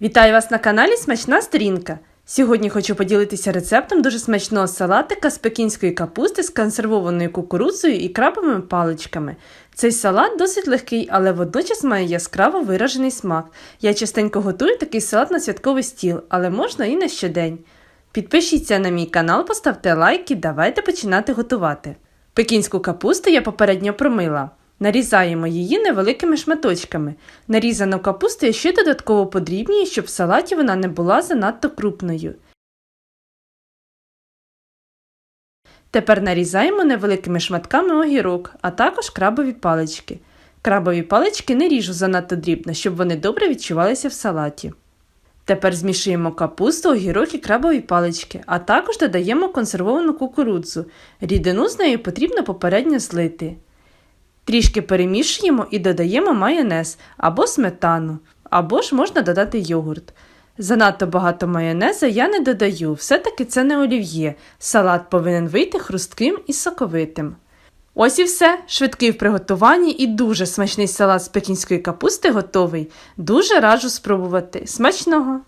Вітаю вас на каналі Смачна Сторінка. Сьогодні хочу поділитися рецептом дуже смачного салатика з пекінської капусти з консервованою кукурудзою і крабовими паличками. Цей салат досить легкий, але водночас має яскраво виражений смак. Я частенько готую такий салат на святковий стіл, але можна і на щодень. Підпишіться на мій канал, поставте лайк і давайте починати готувати. Пекінську капусту я попередньо промила. Нарізаємо її невеликими шматочками. Нарізану капусту я ще додатково подрібнюю, щоб в салаті вона не була занадто крупною. Тепер нарізаємо невеликими шматками огірок, а також крабові палички. Крабові палички не ріжу занадто дрібно, щоб вони добре відчувалися в салаті. Тепер змішуємо капусту, огірок і крабові палички, а також додаємо консервовану кукурудзу. Рідину з нею потрібно попередньо злити. Трішки перемішуємо і додаємо майонез або сметану, або ж можна додати йогурт. Занадто багато майонеза я не додаю, все-таки це не олів'є. Салат повинен вийти хрустким і соковитим. Ось і все. Швидкий в приготуванні і дуже смачний салат з пекінської капусти готовий. Дуже раджу спробувати. Смачного!